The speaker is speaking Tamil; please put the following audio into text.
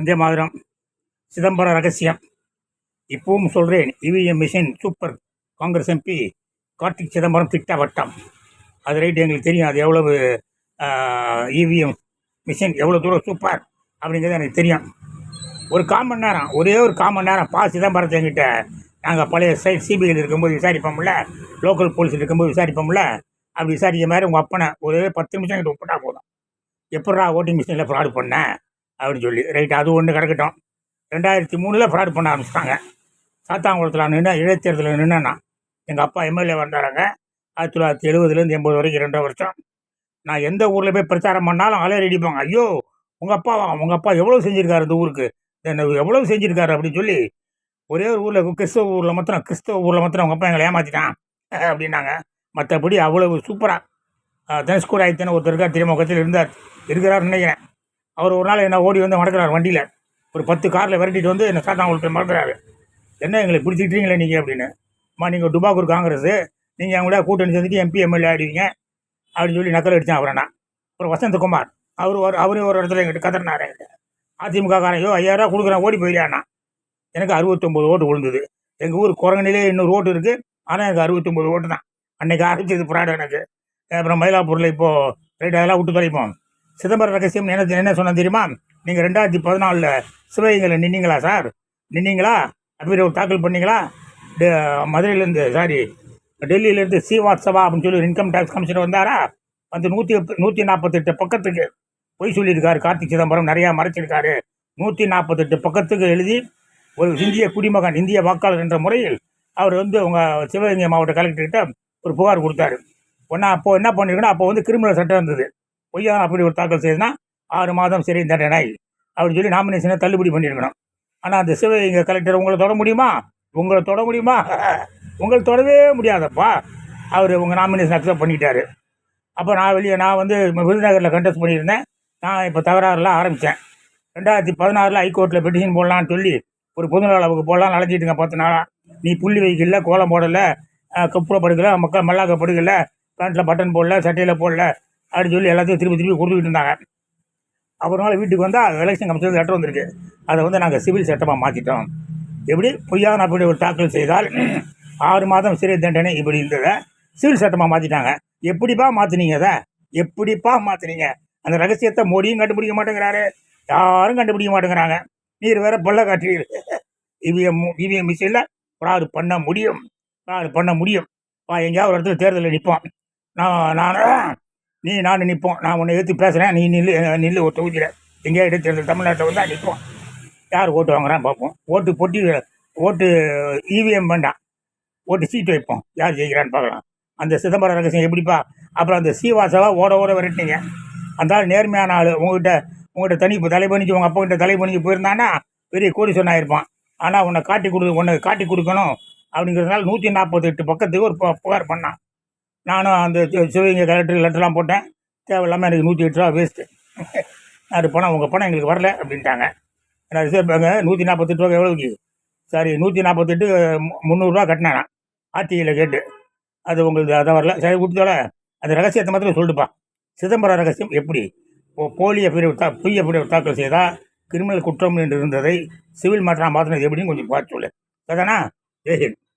வந்தே மாதிரம். சிதம்பரம் ரகசியம். இப்பவும் சொல்கிறேன் EVM machine super Congress MP Karthik Chidambaram திட்டவட்டம். அது ரைட்டு எங்களுக்கு தெரியும். அது எவ்வளவு இவிஎம் மிஷின் எவ்வளோ தூரம் சூப்பர் அப்படிங்கிறது எனக்கு தெரியும். ஒரு காமன் நேரம் ஒரே ஒரு காமன் நேரம் பா சிதம்பரத்தை எங்கிட்ட நாங்கள் பழைய சைட் சிபிஐயில் இருக்கும்போது விசாரிப்போம்ல லோக்கல் போலீஸ் இருக்கும்போது விசாரிப்போம்ல அப்படி விசாரிக்க மாதிரி உங்கள் அப்பனை ஒரே பத்து நிமிஷம் எங்கிட்ட ஒப்பிட்டா போதும். எப்படா ஓட்டிங் மிஷினில் ஃப்ராடு பண்ணேன் அப்படின்னு சொல்லி. ரைட் அது ஒன்று கிடக்கட்டும் ரெண்டாயிரத்தி மூணில் ஃப்ராட் பண்ண ஆரம்பிச்சிட்டாங்க. சாத்தாங்குளத்தில் நின்று இடைத்தேர்தலில் நின்னா எங்கள் அப்பா எம்எல்ஏ வந்தாராங்க. ஆயிரத்தி தொள்ளாயிரத்தி எழுபதுலேருந்து எண்பது வரைக்கும் ரெண்டரை வருஷம். நான் எந்த ஊரில் போய் பிரச்சாரம் பண்ணாலும் அலையர் அடிப்பாங்க ஐயோ உங்கள் அப்பா உங்கள் அப்பா எவ்வளோ செஞ்சுருக்காரு இந்த ஊருக்கு? என்ன எவ்வளோ செஞ்சுருக்காரு அப்படின்னு சொல்லி ஒரே ஒரு ஊரில் கிறிஸ்தவ ஊரில் மாத்திரம் கிறிஸ்தவ ஊரில் மாத்திரம் உங்கள் அப்பா எங்களை ஏமாற்றிட்டான் அப்படின்னாங்க. மற்றபடி அவ்வளோ சூப்பராக தனுஷ்கூர் ஆயிரத்தின ஒருத்தர் திருமுகத்தில் இருந்தார். இருக்கிறார் நினைக்கிறேன். அவர் ஒரு நாள் என்ன ஓடி வந்து மடக்கிறார் வண்டியில். ஒரு பத்து காரில் விரட்டிட்டு வந்து என்ன சாத்தாங்குளத்தில் மறக்கிறாரு என்ன எங்களை பிடிச்சிக்கிட்டீங்களே நீங்கள் அப்படின்னு. அம்மா நீங்கள் டுபாக்கூர் காங்கிரஸ். நீங்கள் அவங்க கூட கூட்டணி சேர்ந்துட்டு எம்பி எம்எல்ஏ ஆகிடுவீங்க அப்படின்னு சொல்லி நக்கல் அடித்தேன் அவரை நான் அப்புறம் வசந்தகுமார் அவர் ஒரு அவரே ஒரு இடத்துல எங்கிட்ட கதறினார் என்கிட்ட. அதிமுக காரன் ஐயோ ஐயாயிரம் கொடுக்குறேன் ஓடி போயிடாண்ணா எனக்கு அறுபத்தொம்போது ஓட்டு விழுந்தது. எங்கள் ஊர் குரங்கனிலே இன்னொரு ஓட்டு இருக்குது ஆனால் எனக்கு அறுபத்தொம்போது ஓட்டு தான். அன்றைக்கி ஆரம்பிச்சது புராடம் எனக்கு. அப்புறம் மயிலாப்பூரில் இப்போது ரைட் அதெல்லாம் விட்டு தொலைப்போம். சிதம்பரம் ரகசியம் என்ன என்ன சொன்னேன் தெரியுமா? நீங்கள் ரெண்டாயிரத்தி பதினாலில் சிவகங்கையில் நின்னீங்களா சார்? நின்னீங்களா? அப்படி தாக்கல் பண்ணீங்களா? டெ- மதுரையிலேருந்து சாரி டெல்லியிலேருந்து சீவாத்சவா அப்படின்னு சொல்லி இன்கம் டேக்ஸ் கமிஷனர் வந்தாரா? வந்து நூற்றி நூற்றி நாற்பத்தெட்டு பக்கத்துக்கு பொய் சொல்லியிருக்காரு. கார்த்திக் சிதம்பரம் நிறையா மறைச்சிருக்காரு. நூற்றி நாற்பத்தெட்டு பக்கத்துக்கு எழுதி ஒரு இந்திய குடிமகன் இந்திய வாக்காளர் என்ற முறையில் அவர் வந்து உங்கள் சிவகங்கை மாவட்ட கலெக்டர்கிட்ட ஒரு புகார் கொடுத்தாரு. ஒன்றா அப்போது என்ன பண்ணிருக்கணும் அப்போ வந்து கிரிமினல் சட்டம் இருந்தது. பொய்யா அப்படி ஒரு தாக்கல் செய்தனா ஆறு மாதம் சிறை தண்டனை அப்படின்னு சொல்லி நாமினேஷனை தள்ளுபடி பண்ணியிருக்கணும். ஆனால் அந்த சிவகங்கை கலெக்டர் உங்களை தொட முடியுமா? உங்களை தொட முடியுமா? உங்களை தொடவே முடியாதப்பா. அவர் உங்கள் நாமினேஷன் அக்செப்ட் பண்ணிட்டாரு. அப்போ நான் வெளியே நான் வந்து விருதுநகரில் கண்டெஸ்ட் பண்ணியிருந்தேன். நான் இப்போ தகராறுலாம் ஆரம்பித்தேன் ரெண்டாயிரத்தி பதினாறில் ஹைகோர்ட்டில் பெட்டிஷன் போடலான்னு சொல்லி ஒரு பொதுநல அளவுக்கு போடலாம் நடத்திட்டுங்க பத்து நாளாக நீ புள்ளி வைக்கல கோலம் போடலை கப்புற படுக்கலை மக்கள் மல்லாக்க படுக்கலை பேண்ட்டில் பட்டன் போடல சட்டையில் போடல அப்படின்னு சொல்லி எல்லாத்தையும் திருப்பி திருப்பி கொடுத்துக்கிட்டு இருந்தாங்க. அப்புறமா வீட்டுக்கு வந்தால் எலெக்ஷன் கமிஷன் லெட்டர் வந்திருக்கு. அதை வந்து நாங்கள் சிவில் சட்டமாக மாற்றிட்டோம் எப்படி? பொய்யான அப்படி ஒரு தாக்கல் செய்தால் ஆறு மாதம் சிறை தண்டனை இப்படி இருந்ததை சிவில் சட்டமாக மாற்றிட்டாங்க எப்படிப்பா மாற்றினீங்க அதை? எப்படிப்பா மாற்றினீங்க அந்த ரகசியத்தை மோடியும் கண்டுபிடிக்க மாட்டேங்கிறாரு. யாரும் கண்டுபிடிக்க மாட்டேங்கிறாங்க. நீர் வேற பல்ல காட்டுறீர். இவிஎம் இவிஎம் மிஷினில் ஃப்ராடு பண்ண முடியும்? ஃப்ராடு பண்ண முடியும்? வா எங்கேயாவது ஒரு இடத்துல தேர்தலில் நிற்போம் நான் நான் நீ நான் நிற்போம் நான் உன்னை எடுத்து பேசுகிறேன் நீ நில்லு நில்லு ஒரு தொகுதியில் எங்கேயா இடைத்தேர்தல் தமிழ்நாட்டில் வந்தால் நிற்போம் யார் ஓட்டு வாங்குறான்னு பார்ப்போம். ஓட்டு பொட்டி ஓட்டு இவிஎம் வேண்டாம். ஓட்டு சீட்டு வைப்போம். யார் ஜெயிக்கிறான்னு பார்க்கலாம். அந்த சிதம்பரம் ரகசியம் எப்படிப்பா? அப்புறம் அந்த சீவாசவா ஓட ஓட விரட்டினீங்க. அந்த ஆள் நேர்மையான ஆள். உங்ககிட்ட உங்கள்கிட்ட தனி இப்போ தலைபணிஞ்சு உங்கள் அப்பா கிட்ட தலைபணிஞ்சு போயிருந்தான்னா பெரிய கோடி சொன்னாயிருப்பான் ஆனால் உன்னை காட்டி கொடு உன்னை காட்டி கொடுக்கணும் அப்படிங்கிறதுனால நூற்றி நாற்பத்தெட்டு பக்கத்துக்கு ஒரு புகார் பண்ணான். நானும் அந்த சிவகங்கை கலெக்டர் லெட்டர்லாம் போட்டேன். தேவையில்லாமல் எனக்கு நூற்றி எட்டு ரூபா வேஸ்ட்டு அது பணம் உங்கள் பணம் எங்களுக்கு வரல அப்படின்ட்டாங்க. நான் ரிசர்வ் பேங்க் நூற்றி நாற்பத்தெட்டு ரூபா எவ்வளோக்கு சரி நூற்றி நாற்பத்தெட்டு முந்நூறுரூவா கட்டினேன் நான். ஆர்டிஐயில் கேட்டு. அது உங்களுக்கு அதை வரல. சரி கொடுத்தோட அந்த ரகசியத்தை மாத்திரம் சொல்லிட்டுப்பா சிதம்பரம் ரகசியம் எப்படி? போ- பிரிவு தா பொய் பிரிவு தாக்கல் செய்தால் கிரிமினல் குற்றம் என்று இருந்ததை சிவில் மாற்றம் மாற்றினது எப்படின்னு கொஞ்சம் பார்த்து சொல்லு. சரிதானா ஜெய்ஹிந்த்